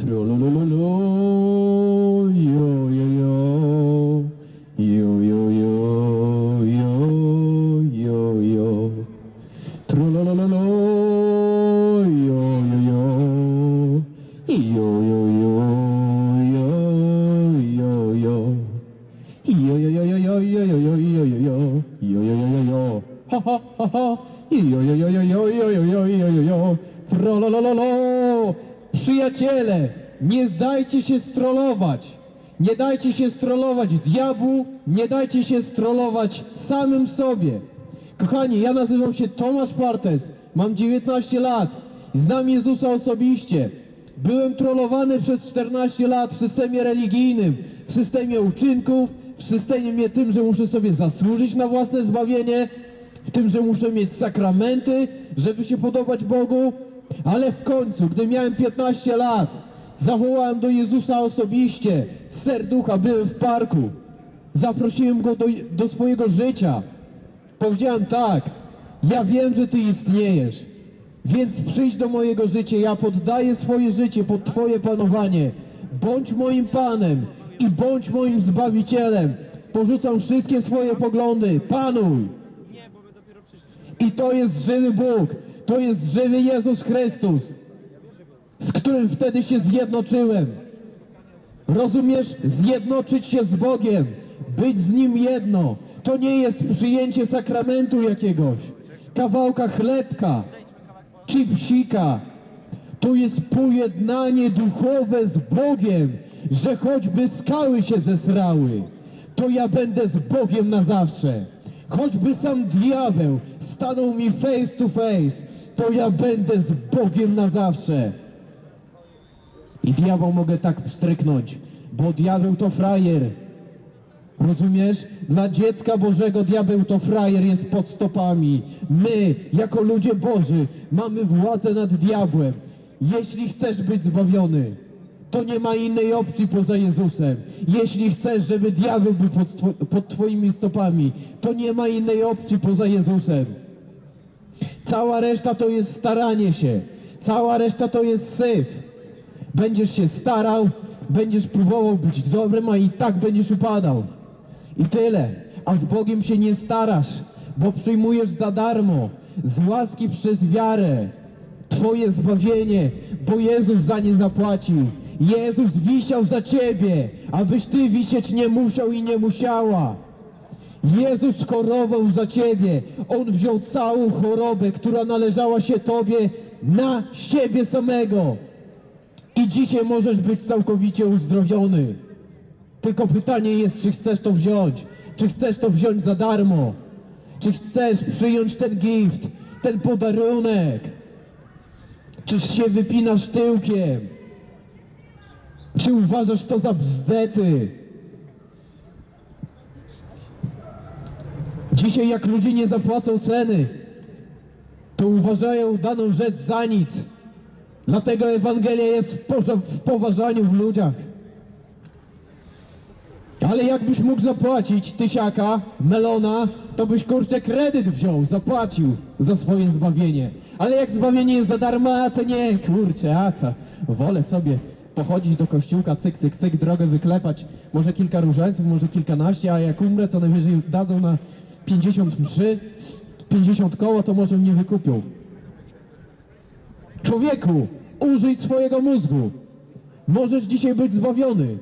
Trololololol. Nie dajcie się strollować diabłu, nie dajcie się strollować samym sobie. Kochani, ja nazywam się Tomasz Partes, mam 19 lat, znam Jezusa osobiście. Byłem trollowany przez 14 lat w systemie religijnym, w systemie uczynków, w systemie tym, że muszę sobie zasłużyć na własne zbawienie, w tym, że muszę mieć sakramenty, żeby się podobać Bogu. Ale w końcu, gdy miałem 15 lat, zawołałem do Jezusa osobiście, z serducha, byłem w parku. Zaprosiłem go do, do swojego życia. Powiedziałem tak, ja wiem, że Ty istniejesz, więc przyjdź do mojego życia, ja poddaję swoje życie pod Twoje panowanie. Bądź moim Panem i bądź moim Zbawicielem. Porzucam wszystkie swoje poglądy, panuj. I to jest żywy Bóg, to jest żywy Jezus Chrystus, z którym wtedy się zjednoczyłem. Rozumiesz? Zjednoczyć się z Bogiem, być z Nim jedno. To nie jest przyjęcie sakramentu jakiegoś, kawałka chlebka czy psika. To jest pojednanie duchowe z Bogiem, że choćby skały się zesrały, to ja będę z Bogiem na zawsze. Choćby sam diabeł stanął mi face to face, to ja będę z Bogiem na zawsze. I diabeł mogę tak pstryknąć, bo diabeł to frajer. Rozumiesz? Dla dziecka Bożego diabeł to frajer jest pod stopami. My, jako ludzie Boży, mamy władzę nad diabłem. Jeśli chcesz być zbawiony, to nie ma innej opcji poza Jezusem. Jeśli chcesz, żeby diabeł był pod, two- pod Twoimi stopami, to nie ma innej opcji poza Jezusem. Cała reszta to jest staranie się. Cała reszta to jest syf. Będziesz się starał, będziesz próbował być dobrym, a i tak będziesz upadał. I tyle. A z Bogiem się nie starasz, bo przyjmujesz za darmo, z łaski przez wiarę, Twoje zbawienie, bo Jezus za nie zapłacił. Jezus wisiał za Ciebie, abyś Ty wisieć nie musiał i nie musiała. Jezus chorował za Ciebie. On wziął całą chorobę, która należała się Tobie na siebie samego. I dzisiaj możesz być całkowicie uzdrowiony. Tylko pytanie jest, czy chcesz to wziąć? Czy chcesz to wziąć za darmo? Czy chcesz przyjąć ten gift, ten podarunek? Czy się wypinasz tyłkiem? Czy uważasz to za bzdety? Dzisiaj jak ludzie nie zapłacą ceny, to uważają daną rzecz za nic. Dlatego Ewangelia jest w, poża- w poważaniu w ludziach. Ale jakbyś mógł zapłacić tysiaka, melona, to byś kurczę kredyt wziął, zapłacił za swoje zbawienie. Ale jak zbawienie jest za darmo, a to nie, kurczę, a to wolę sobie pochodzić do kościółka, cyk, cyk, cyk, drogę wyklepać, może kilka różańców, może kilkanaście, a jak umrę, to najwyżej dadzą na 50 mszy, 50 koło, to może mnie wykupią. Człowieku, użyj swojego mózgu. Możesz dzisiaj być zbawiony.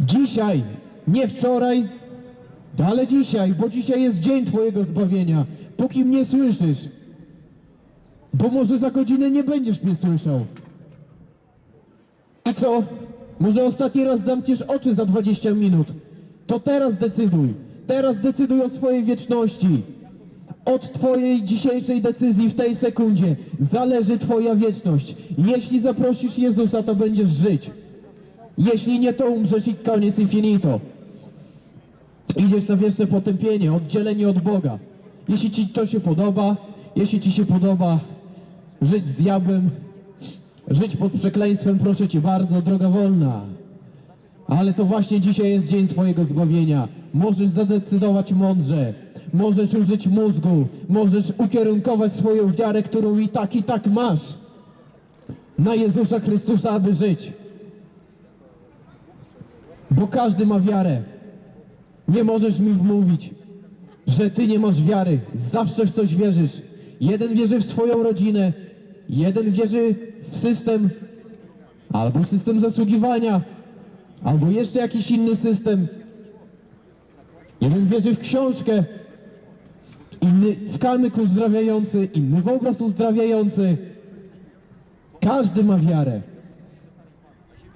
Dzisiaj, nie wczoraj, ale dzisiaj, bo dzisiaj jest dzień Twojego zbawienia. Póki mnie słyszysz, bo może za godzinę nie będziesz mnie słyszał. I co? Może ostatni raz zamkniesz oczy za 20 minut. To teraz decyduj. Teraz decyduj o swojej wieczności. Od Twojej dzisiejszej decyzji w tej sekundzie zależy Twoja wieczność. Jeśli zaprosisz Jezusa, to będziesz żyć. Jeśli nie, to umrzesz i koniec i finito. Idziesz na wieczne potępienie, oddzielenie od Boga. Jeśli Ci to się podoba, jeśli Ci się podoba żyć z diabłem, żyć pod przekleństwem, proszę Cię bardzo, droga wolna. Ale to właśnie dzisiaj jest dzień Twojego zbawienia. Możesz zadecydować mądrze. Możesz użyć mózgu. Możesz ukierunkować swoją wiarę, którą i tak, i tak masz. na Jezusa Chrystusa, aby żyć. Bo każdy ma wiarę. Nie możesz mi wmówić, że ty nie masz wiary. Zawsze w coś wierzysz. Jeden wierzy w swoją rodzinę, jeden wierzy w system, albo system zasługiwania, albo jeszcze jakiś inny system. Jeden wierzy w książkę, inny w kamyk uzdrawiający, inny w obraz uzdrawiający. Każdy ma wiarę.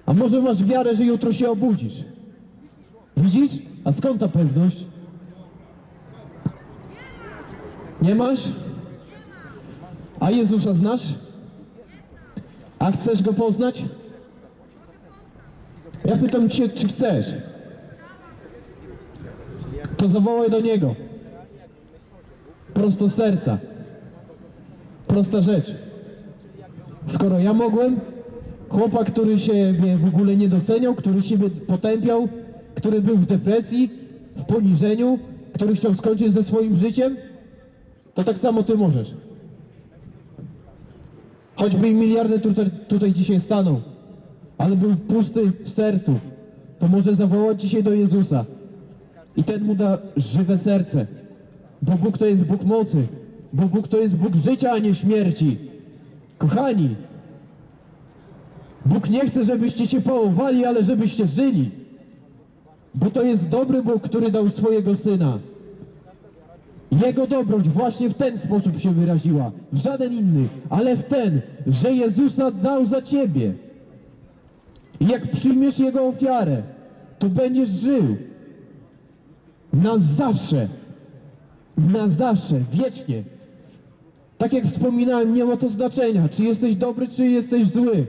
A może masz wiarę, że jutro się obudzisz? Widzisz? A skąd ta pewność? Nie masz? A Jezusa znasz? A chcesz Go poznać? Ja pytam Cię, czy chcesz? To zawołaj do Niego. Prosto z serca. Prosta rzecz. Skoro ja mogłem, chłopak, który siebie w ogóle nie doceniał, który siebie potępiał, który był w depresji, w poniżeniu, który chciał skończyć ze swoim życiem, to tak samo ty możesz. Choćby miliardy tutaj, tutaj dzisiaj stanął, ale był pusty w sercu, to może zawołać dzisiaj do Jezusa i ten mu da żywe serce, bo Bóg to jest Bóg mocy, bo Bóg to jest Bóg życia, a nie śmierci. Kochani, Bóg nie chce, żebyście się połowali, ale żebyście żyli. Bo to jest dobry Bóg, który dał swojego Syna. Jego dobroć właśnie w ten sposób się wyraziła, w żaden inny, ale w ten, że Jezusa dał za ciebie. Jak przyjmiesz Jego ofiarę, to będziesz żył. Na zawsze. Na zawsze, wiecznie. Tak jak wspominałem, nie ma to znaczenia, czy jesteś dobry, czy jesteś zły.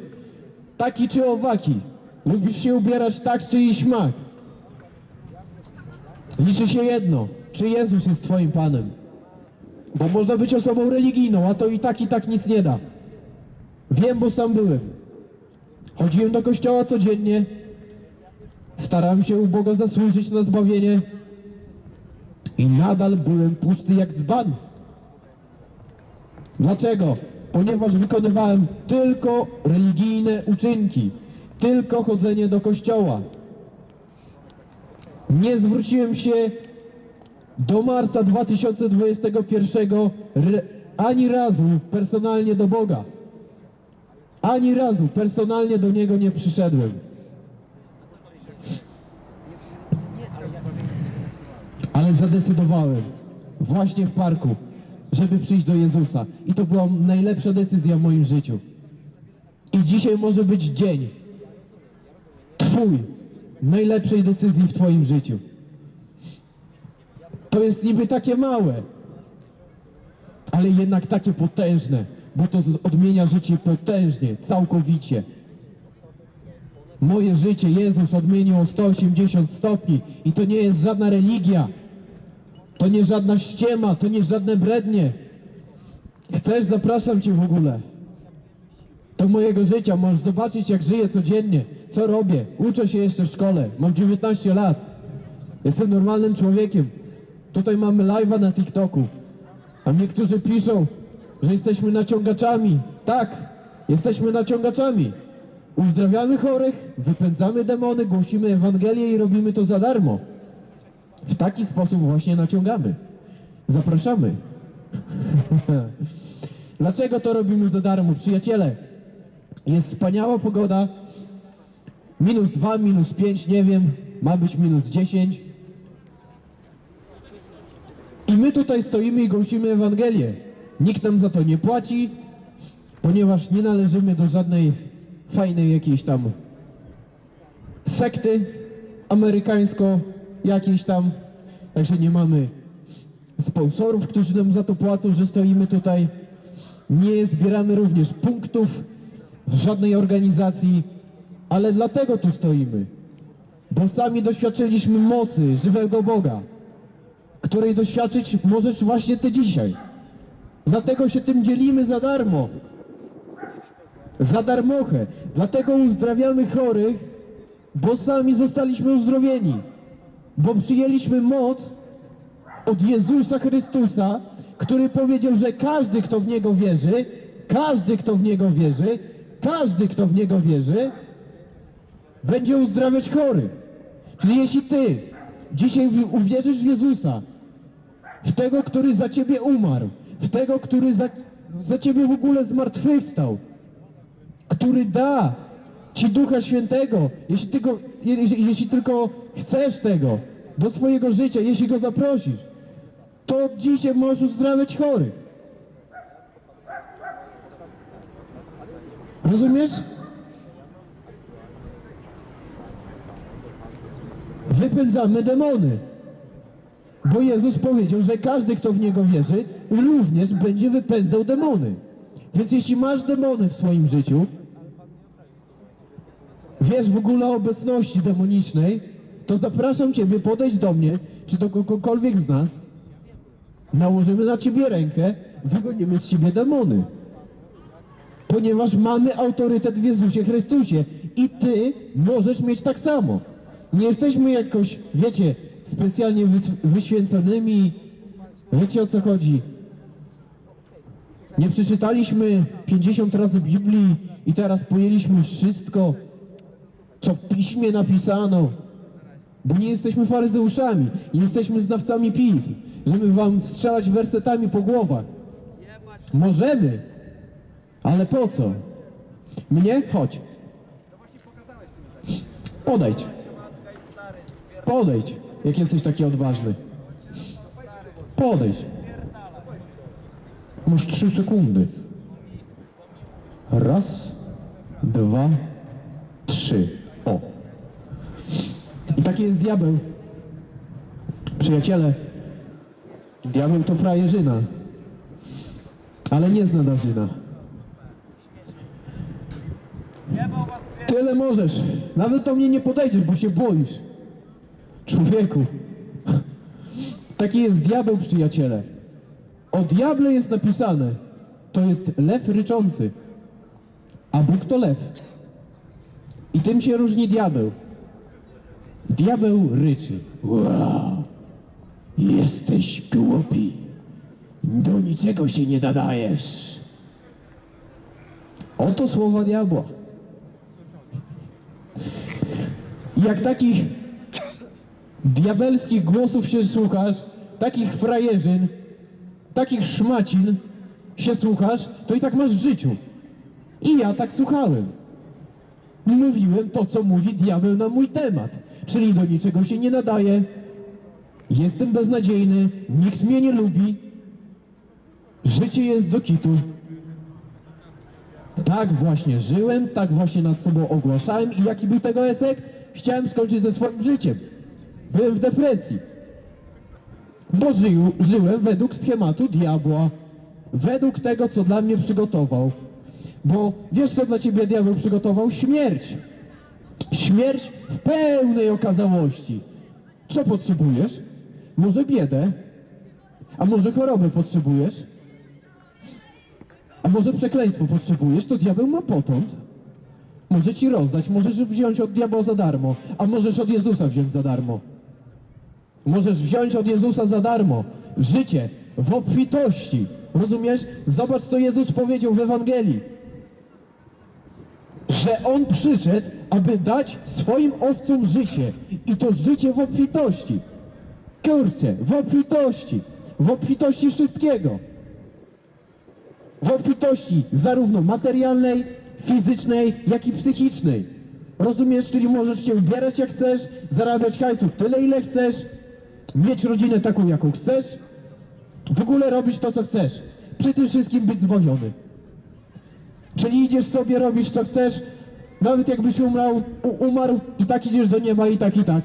Taki czy owaki. Lubisz się ubierać tak, czy i śmak. Liczy się jedno, czy Jezus jest Twoim Panem. Bo można być osobą religijną, a to i tak, i tak nic nie da. Wiem, bo sam byłem. Chodziłem do kościoła codziennie. Starałem się u Boga zasłużyć na zbawienie. I nadal byłem pusty jak dzban. Dlaczego? Ponieważ wykonywałem tylko religijne uczynki, tylko chodzenie do kościoła. Nie zwróciłem się do marca 2021 re- ani razu personalnie do Boga. Ani razu personalnie do Niego nie przyszedłem. Ale zadecydowałem właśnie w parku, żeby przyjść do Jezusa. I to była najlepsza decyzja w moim życiu. I dzisiaj może być dzień Twój najlepszej decyzji w Twoim życiu. To jest niby takie małe, ale jednak takie potężne, bo to odmienia życie potężnie, całkowicie. Moje życie Jezus odmienił o 180 stopni i to nie jest żadna religia. To nie żadna ściema, to nie żadne brednie. Chcesz, zapraszam Cię w ogóle. Do mojego życia możesz zobaczyć, jak żyję codziennie, co robię. Uczę się jeszcze w szkole, mam 19 lat. Jestem normalnym człowiekiem. Tutaj mamy live'a na TikToku. A niektórzy piszą, że jesteśmy naciągaczami. Tak, jesteśmy naciągaczami. Uzdrawiamy chorych, wypędzamy demony, głosimy Ewangelię i robimy to za darmo. W taki sposób właśnie naciągamy. Zapraszamy. Dlaczego to robimy za darmo, przyjaciele? Jest wspaniała pogoda. Minus 2, minus 5, nie wiem. Ma być minus 10. I my tutaj stoimy i głosimy Ewangelię. Nikt nam za to nie płaci, ponieważ nie należymy do żadnej fajnej jakiejś tam sekty amerykańsko jakiejś tam. Także nie mamy sponsorów, którzy nam za to płacą, że stoimy tutaj. Nie zbieramy również punktów w żadnej organizacji, ale dlatego tu stoimy. Bo sami doświadczyliśmy mocy żywego Boga, której doświadczyć możesz właśnie ty dzisiaj. Dlatego się tym dzielimy za darmo. Za darmochę. Dlatego uzdrawiamy chorych, bo sami zostaliśmy uzdrowieni. Bo przyjęliśmy moc od Jezusa Chrystusa, który powiedział, że każdy, kto w Niego wierzy, każdy, kto w Niego wierzy, każdy, kto w Niego wierzy, będzie uzdrawiać chorych. Czyli jeśli Ty dzisiaj uwierzysz w Jezusa, w tego, który za Ciebie umarł, w tego, który za, za Ciebie w ogóle zmartwychwstał, który da Ci Ducha Świętego, jeśli, tylko, jeśli, jeśli tylko chcesz tego do swojego życia, jeśli Go zaprosisz, to dzisiaj możesz uzdrawiać chorych. Rozumiesz? Wypędzamy demony. Bo Jezus powiedział, że każdy, kto w Niego wierzy, również będzie wypędzał demony. Więc jeśli masz demony w swoim życiu, wiesz w ogóle o obecności demonicznej, to zapraszam Ciebie, podejść do mnie, czy do kogokolwiek z nas, nałożymy na Ciebie rękę, wygonimy z Ciebie demony. Ponieważ mamy autorytet w Jezusie Chrystusie i Ty możesz mieć tak samo. Nie jesteśmy jakoś, wiecie, specjalnie wyświęconymi. Wiecie o co chodzi? Nie przeczytaliśmy 50 razy Biblii i teraz pojęliśmy wszystko, co w piśmie napisano. Bo nie jesteśmy faryzeuszami, jesteśmy znawcami pism, żeby wam strzelać wersetami po głowach. Możemy, ale po co? Mnie? Chodź. Podejdź. Podejdź, jak jesteś taki odważny. Podejdź. Masz trzy sekundy. Raz, dwa, trzy. I taki jest diabeł. Przyjaciele, diabeł to frajerzyna, ale nie zna darzyna. Tyle możesz. Nawet do mnie nie podejdziesz, bo się boisz. Człowieku. Taki jest diabeł, przyjaciele. O diable jest napisane, to jest lew ryczący, a Bóg to lew. I tym się różni diabeł. Diabeł ryczy. Wow, jesteś głupi. Do niczego się nie nadajesz. Oto słowa diabła. Jak takich diabelskich głosów się słuchasz, takich frajerzyn, takich szmacin się słuchasz, to i tak masz w życiu. I ja tak słuchałem. Mówiłem to, co mówi diabeł na mój temat, czyli do niczego się nie nadaje, jestem beznadziejny, nikt mnie nie lubi, życie jest do kitu. Tak właśnie żyłem, tak właśnie nad sobą ogłaszałem i jaki był tego efekt? Chciałem skończyć ze swoim życiem. Byłem w depresji. Bo żył, żyłem według schematu diabła. Według tego, co dla mnie przygotował. Bo wiesz, co dla ciebie diabeł przygotował? Śmierć. Śmierć w pełnej okazałości. Co potrzebujesz? Może biedę? A może chorobę potrzebujesz? A może przekleństwo potrzebujesz? To diabeł ma potąd. Może ci rozdać, możesz wziąć od diabła za darmo, a możesz od Jezusa wziąć za darmo. Możesz wziąć od Jezusa za darmo życie w obfitości. Rozumiesz? Zobacz, co Jezus powiedział w Ewangelii. Że On przyszedł, aby dać swoim owcom życie. I to życie w obfitości. Kurczę, w obfitości. W obfitości wszystkiego. W obfitości zarówno materialnej, fizycznej, jak i psychicznej. Rozumiesz? Czyli możesz się ubierać jak chcesz, zarabiać hajsu tyle, ile chcesz, mieć rodzinę taką, jaką chcesz, w ogóle robić to, co chcesz. Przy tym wszystkim być zwodzony. Czyli idziesz sobie robić, co chcesz, nawet jakbyś umrał, umarł, i tak idziesz do nieba, i tak, i tak.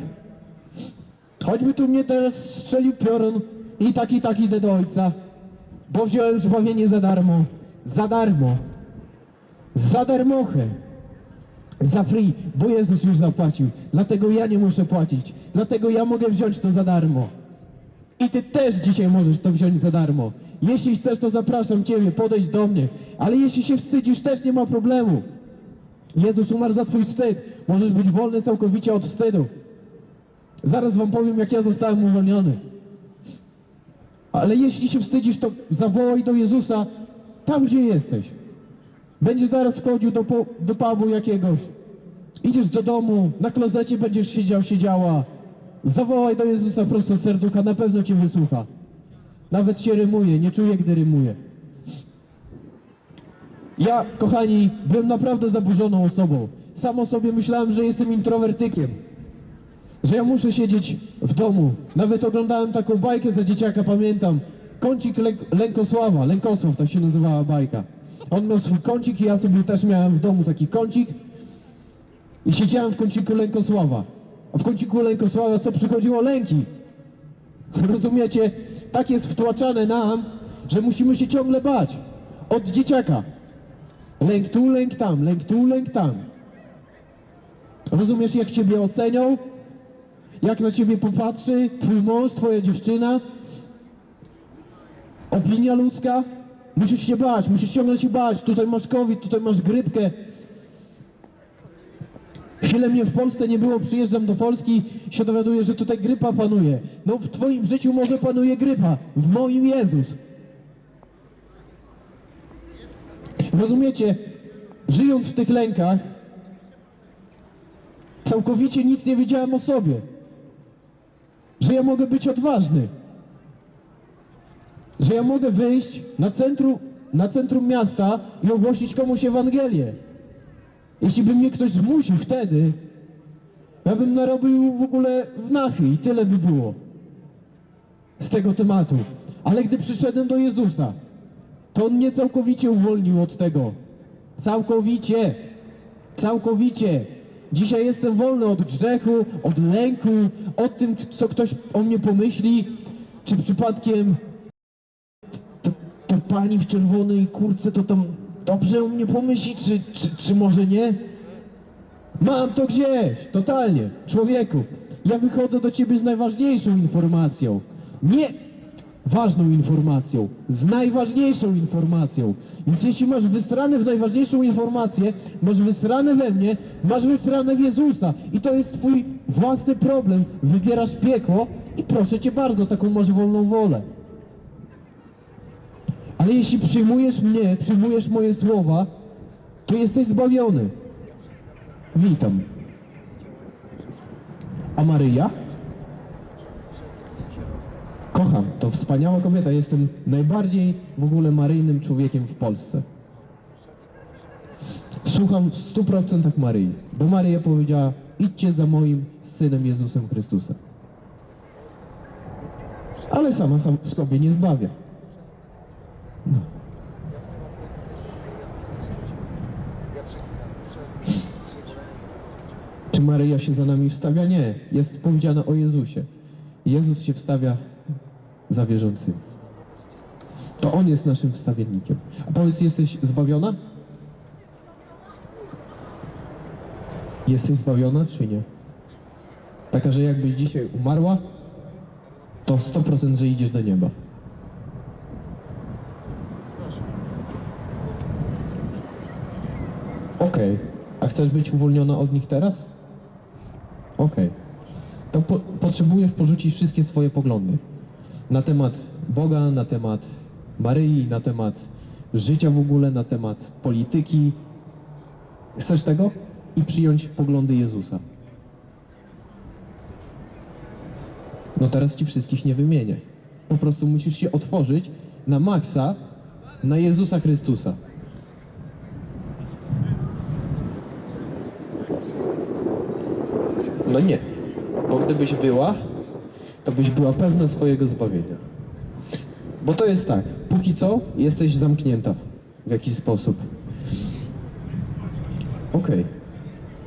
Choćby tu mnie teraz strzelił piorun, i tak, i tak idę do Ojca, bo wziąłem zbawienie za darmo. Za darmo. Za darmochę. Za free, bo Jezus już zapłacił. Dlatego ja nie muszę płacić. Dlatego ja mogę wziąć to za darmo. I ty też dzisiaj możesz to wziąć za darmo. Jeśli chcesz, to zapraszam Ciebie, podejdź do mnie. Ale jeśli się wstydzisz, też nie ma problemu. Jezus umarł za Twój wstyd. Możesz być wolny całkowicie od wstydu. Zaraz Wam powiem, jak ja zostałem uwolniony. Ale jeśli się wstydzisz, to zawołaj do Jezusa tam, gdzie jesteś. Będziesz zaraz wchodził do, do pubu jakiegoś. Idziesz do domu, na klozecie będziesz siedział, siedziała. Zawołaj do Jezusa prosto z serducha, na pewno cię wysłucha. Nawet się rymuje, nie czuję, gdy rymuje. Ja, kochani, byłem naprawdę zaburzoną osobą. Sam o sobie myślałem, że jestem introwertykiem. Że ja muszę siedzieć w domu. Nawet oglądałem taką bajkę za dzieciaka, pamiętam. Kącik Lęk- Lękosława, Lękosław, tak się nazywała bajka. On miał swój kącik i ja sobie też miałem w domu taki kącik. I siedziałem w kąciku Lękosława. A w kąciku Lękosława co przychodziło? Lęki. Rozumiecie? Tak jest wtłaczane nam, że musimy się ciągle bać. Od dzieciaka. Lęk tu, lęk tam, lęk tu, lęk tam. Rozumiesz, jak ciebie ocenią? Jak na ciebie popatrzy twój mąż, twoja dziewczyna? Opinia ludzka? Musisz się bać, musisz ciągle się bać. Tutaj masz COVID, tutaj masz grypkę. Chwilę mnie w Polsce nie było, przyjeżdżam do Polski się dowiaduję, że tutaj grypa panuje. No w twoim życiu może panuje grypa, w moim Jezus. Rozumiecie? Żyjąc w tych lękach, całkowicie nic nie wiedziałem o sobie. Że ja mogę być odważny. Że ja mogę wyjść na centrum, na centrum miasta i ogłosić komuś Ewangelię. Jeśli by mnie ktoś zmusił wtedy, ja bym narobił w ogóle w nachy i tyle by było z tego tematu. Ale gdy przyszedłem do Jezusa, to On mnie całkowicie uwolnił od tego. Całkowicie. Całkowicie. Dzisiaj jestem wolny od grzechu, od lęku, od tym, co ktoś o mnie pomyśli, czy przypadkiem to, to pani w czerwonej kurtce to tam dobrze o mnie pomyśli, czy, czy, czy może nie? Mam to gdzieś, totalnie. Człowieku, ja wychodzę do ciebie z najważniejszą informacją. Nie ważną informacją, z najważniejszą informacją. Więc jeśli masz wysrane w najważniejszą informację, masz wysrane we mnie, masz wysrane w Jezusa. I to jest twój własny problem. Wybierasz piekło i proszę cię bardzo, taką masz wolną wolę. Ale jeśli przyjmujesz mnie, przyjmujesz moje słowa, to jesteś zbawiony. Witam. A Maryja? Kocham, to wspaniała kobieta. Jestem najbardziej w ogóle maryjnym człowiekiem w Polsce. Słucham w stu procentach Maryi, bo Maryja powiedziała, idźcie za moim Synem Jezusem Chrystusem. Ale sama sam w sobie nie zbawia. Maryja się za nami wstawia? Nie. Jest powiedziane o Jezusie. Jezus się wstawia za wierzącymi. To On jest naszym wstawiennikiem. A powiedz, jesteś zbawiona? Jesteś zbawiona, czy nie? Taka, że jakbyś dzisiaj umarła, to 100% że idziesz do nieba. Okej. A chcesz być uwolniona od nich teraz? Okej. To po, potrzebujesz porzucić wszystkie swoje poglądy na temat Boga, na temat Maryi, na temat życia w ogóle, na temat polityki. Chcesz tego? I przyjąć poglądy Jezusa. No teraz ci wszystkich nie wymienię. Po prostu musisz się otworzyć na maksa, na Jezusa Chrystusa. No nie, bo gdybyś była, to byś była pewna swojego zbawienia. Bo to jest tak, póki co jesteś zamknięta w jakiś sposób. Okej.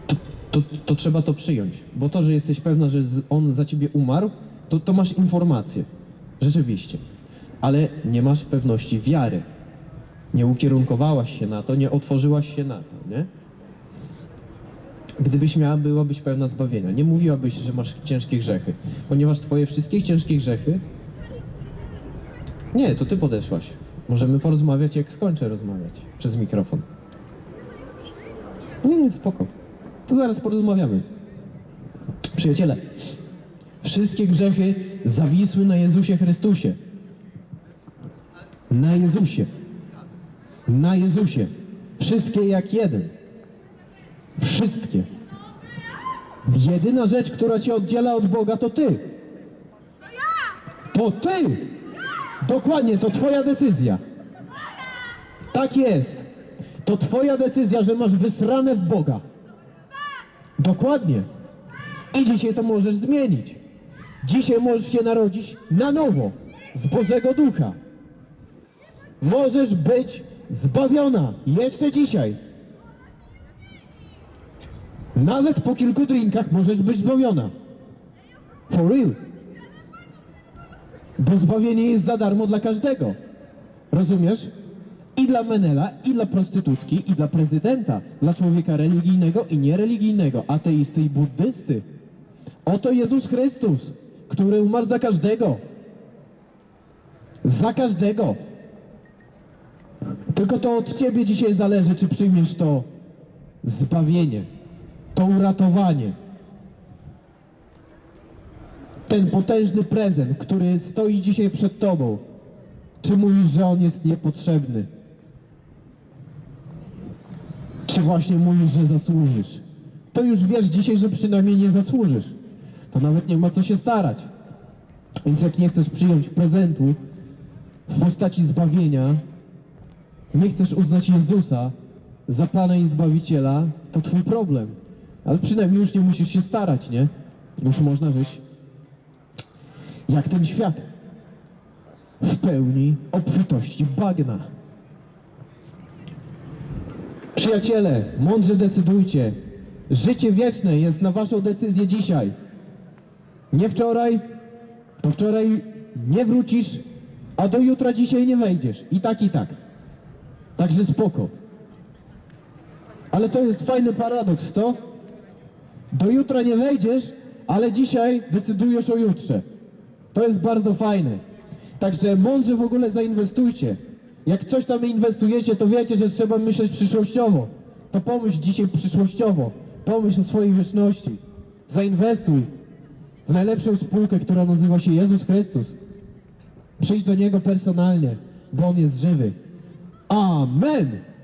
To, to, to trzeba to przyjąć, bo to, że jesteś pewna, że on za ciebie umarł, to, to masz informację. Rzeczywiście. Ale nie masz pewności wiary. Nie ukierunkowałaś się na to, nie otworzyłaś się na to, nie? Gdybyś miała, byłabyś pełna zbawienia. Nie mówiłabyś, że masz ciężkie grzechy, ponieważ twoje wszystkie ciężkie grzechy. Nie, to ty podeszłaś. Możemy porozmawiać, jak skończę rozmawiać przez mikrofon. Nie, nie, spoko. To zaraz porozmawiamy. Przyjaciele, wszystkie grzechy zawisły na Jezusie Chrystusie. Na Jezusie. Na Jezusie. Wszystkie jak jeden. Wszystkie. Jedyna rzecz, która cię oddziela od Boga, to ty. To ty! Dokładnie, to twoja decyzja. Tak jest. To twoja decyzja, że masz wysrane w Boga. Dokładnie. I dzisiaj to możesz zmienić. Dzisiaj możesz się narodzić na nowo z Bożego Ducha. Możesz być zbawiona jeszcze dzisiaj. Nawet po kilku drinkach możesz być zbawiona. For real. Bo zbawienie jest za darmo dla każdego. Rozumiesz? I dla Menela, i dla prostytutki, i dla prezydenta, dla człowieka religijnego i niereligijnego, ateisty i buddysty. Oto Jezus Chrystus, który umarł za każdego. Za każdego. Tylko to od ciebie dzisiaj zależy, czy przyjmiesz to zbawienie, to uratowanie. Ten potężny prezent, który stoi dzisiaj przed tobą. Czy mówisz, że on jest niepotrzebny? Czy właśnie mówisz, że zasłużysz? To już wiesz dzisiaj, że przynajmniej nie zasłużysz. To nawet nie ma co się starać. Więc jak nie chcesz przyjąć prezentu w postaci zbawienia, nie chcesz uznać Jezusa za Pana i Zbawiciela, to twój problem. Ale przynajmniej już nie musisz się starać, nie? Już można żyć jak ten świat w pełni obfitości bagna. Przyjaciele, mądrze decydujcie. Życie wieczne jest na waszą decyzję dzisiaj. Nie wczoraj, to wczoraj nie wrócisz, a do jutra dzisiaj nie wejdziesz. I tak, i tak. Także spoko. Ale to jest fajny paradoks, co? Do jutra nie wejdziesz, ale dzisiaj decydujesz o jutrze. To jest bardzo fajne. Także mądrze w ogóle zainwestujcie. Jak coś tam inwestujecie, to wiecie, że trzeba myśleć przyszłościowo. To pomyśl dzisiaj przyszłościowo. Pomyśl o swojej wieczności. Zainwestuj w najlepszą spółkę, która nazywa się Jezus Chrystus. Przyjdź do Niego personalnie, bo On jest żywy. Amen!